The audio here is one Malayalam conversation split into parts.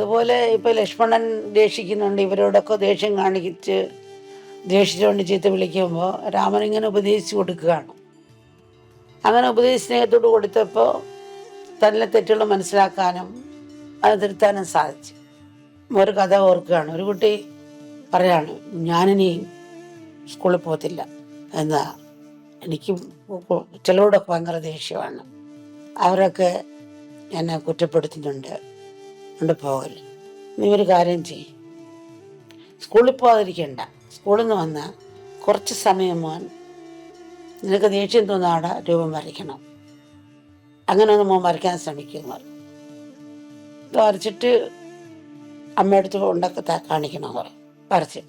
അതുപോലെ ഇപ്പൊ ലക്ഷ്മണൻ ദേഷിക്കുന്നുണ്ട്. ഇവരോടൊക്കെ ദേഷ്യം കാണിച്ച് ദേഷിച്ചുകൊണ്ട് ചീത്ത വിളിക്കുമ്പോൾ രാമൻ ഇങ്ങനെ ഉപദേശിച്ചു കൊടുക്കുകയാണ്. അങ്ങനെ ഉപദേശ സ്നേഹത്തോട് കൊടുത്തപ്പോൾ തന്നെ തെറ്റുകൾ മനസ്സിലാക്കാനും അത് തിരുത്താനും സാധിച്ചു. ഒരു കഥ ഓർക്കുകയാണ്. ഒരു കുട്ടി പറയാണ് ഞാനിനി സ്കൂളിൽ പോകത്തില്ല. എന്നാ എനിക്ക് ചിലരോടൊക്കെ ഭയങ്കര ദേഷ്യമാണ്. അവരൊക്കെ എന്നെ കുറ്റപ്പെടുത്തുന്നുണ്ട്. കൊണ്ട് പോകൽ നീ ഒരു കാര്യം ചെയ്യും. സ്കൂളിൽ പോകാതിരിക്കണ്ട സ്കൂളിൽ നിന്ന് വന്ന കുറച്ച് സമയം മോൻ നിനക്ക് ദേഷ്യം തോന്നാട രൂപം വരയ്ക്കണം. അങ്ങനെ ഒന്ന് മോൻ വരയ്ക്കാൻ ശ്രമിക്കുന്നു വരച്ചിട്ട് അമ്മയടുത്ത് ഉണ്ടാക്കി കാണിക്കണം പറയും വരച്ച്.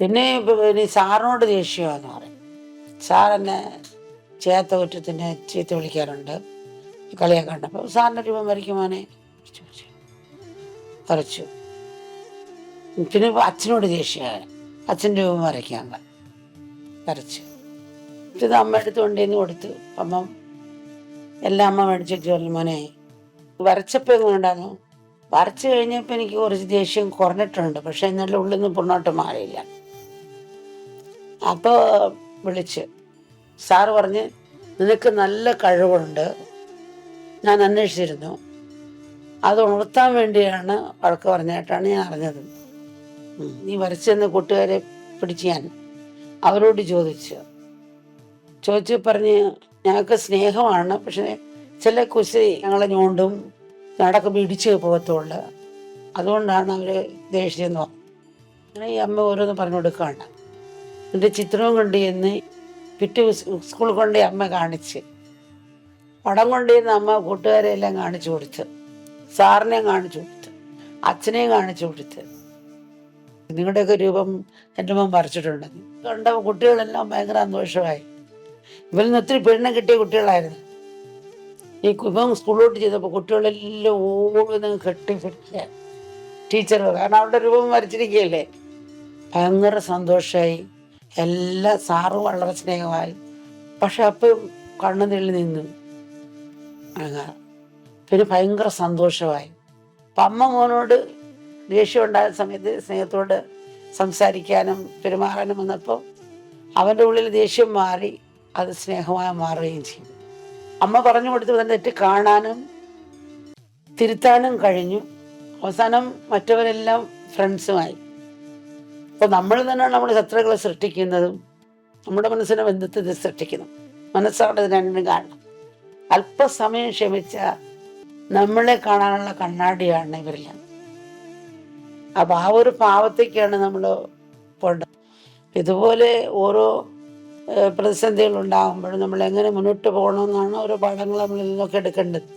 പിന്നെ ഇനി സാറിനോട് ദേഷ്യമാന്ന് പറയും. സാർ എന്നെ ചേത്ത കുറ്റത്തിന് ചീത്ത വിളിക്കാറുണ്ട്. കളിയാക്കാറുണ്ട്. അപ്പോൾ സാറിന്റെ രൂപം വരയ്ക്കുമോനെ ചോദിച്ചു വരച്ചു പിന്നെ അച്ഛനോട് ദേഷ്യമായ അച്ഛന്റെ രൂപം വരയ്ക്കാൻ പറ- വരച്ചു ഇത് അമ്മ എടുത്ത് കൊണ്ടുവന്ന് കൊടുത്തു. അമ്മ എല്ലാം അമ്മ മേടിച്ചിട്ട് പറഞ്ഞു മോനെ വരച്ചപ്പോൾ എങ്ങനെയുണ്ടായിരുന്നു വരച്ചു കഴിഞ്ഞപ്പോൾ എനിക്ക് കുറച്ച് ദേഷ്യം കുറഞ്ഞിട്ടുണ്ട്. പക്ഷെ എന്നാലും ഉള്ളിൽ നിന്ന് പുറന്നോട്ട് മാറിയില്ല. അപ്പോൾ വിളിച്ച് സാറ് പറഞ്ഞ് നിനക്ക് നല്ല കഴിവുണ്ട്. ഞാൻ അന്വേഷിച്ചിരുന്നു. അത് ഉണർത്താൻ വേണ്ടിയാണ് വഴക്ക് പറഞ്ഞായിട്ടാണ് ഞാൻ അറിഞ്ഞത്. നീ വരച്ചെന്ന് കൂട്ടുകാരെ പിടിച്ച് ഞാൻ അവരോട് ചോദിച്ചു. ചോദിച്ചു പറഞ്ഞ് ഞങ്ങൾക്ക് സ്നേഹമാണ് പക്ഷേ ചില കുശി ഞങ്ങളെ ഞോണ്ടും നടക്കും ഇടിച്ച് പോകത്തുള്ളു. അതുകൊണ്ടാണ് അവർ ദേഷ്യം അങ്ങനെ ഈ അമ്മ ഓരോന്ന് പറഞ്ഞു കൊടുക്കുകയാണ്. എന്റെ ചിത്രവും കൊണ്ട് ചെന്ന് പിറ്റേ സ്കൂൾ കൊണ്ട് അമ്മ കാണിച്ച്. പടം കൊണ്ടുവന്ന് അമ്മ കൂട്ടുകാരെ എല്ലാം കാണിച്ചു കൊടുത്ത്. സാറിനെയും കാണിച്ചു കൊടുത്ത് അച്ഛനെ കാണിച്ചു കൊടുത്ത്. നിങ്ങളുടെയൊക്കെ രൂപം എന്റെ മുമ്പ് വരച്ചിട്ടുണ്ടെന്ന് കണ്ട കുട്ടികളെല്ലാം ഭയങ്കര സന്തോഷമായി. ഇവരിൽ നിന്ന് ഒത്തിരി പെണ്ണ് കിട്ടിയ കുട്ടികളായിരുന്നു. ഈ കുഭം സ്കൂളിലോട്ട് ചെയ്തപ്പോൾ കുട്ടികളെല്ലാം ഓടുന്ന കെട്ടി കെട്ടിയ ടീച്ചർ കാരണം അവരുടെ രൂപം വരച്ചിരിക്കുകയല്ലേ? ഭയങ്കര സന്തോഷമായി. എല്ലാ സാറും വളരെ സ്നേഹമായി. പക്ഷെ അപ്പം കണ്ണു നിന്നു അങ്ങനെ പിന്നെ ഭയങ്കര സന്തോഷമായി. അപ്പം അമ്മ മോനോട് ദേഷ്യം ഉണ്ടായ സമയത്ത് സ്നേഹത്തോട് സംസാരിക്കാനും പെരുമാറാനും വന്നപ്പോൾ അവന്റെ ഉള്ളിൽ ദേഷ്യം മാറി അത് സ്നേഹമായി മാറുകയും ചെയ്തു. അമ്മ പറഞ്ഞു കൊടുത്ത് തെറ്റ് കാണാനും തിരുത്താനും കഴിഞ്ഞു. അവസാനം മറ്റവരെല്ലാം ഫ്രണ്ട്സുമായി. അപ്പോൾ നമ്മൾ തന്നെയാണ് നമ്മുടെ ശത്രുക്കളെ സൃഷ്ടിക്കുന്നതും നമ്മുടെ മനസ്സിനെ ബന്ധത്തിൽ സൃഷ്ടിക്കുന്നു മനസ്സാണ് ഇതിനെ കാണണം അല്പസമയം ക്ഷമിച്ച നമ്മളെ കാണാനുള്ള കണ്ണാടിയാണ് ഇവരെല്ലാം. അപ്പൊ ആ ഒരു പാവത്തേക്കാണ് നമ്മൾ പോണ്ടത് ഇതുപോലെ ഓരോ പ്രതിസന്ധികൾ ഉണ്ടാകുമ്പോഴും നമ്മൾ എങ്ങനെ മുന്നോട്ട് പോകണമെന്നാണ് ഓരോ പാഠങ്ങൾ നമ്മളിൽ നിന്നൊക്കെ എടുക്കേണ്ടത്.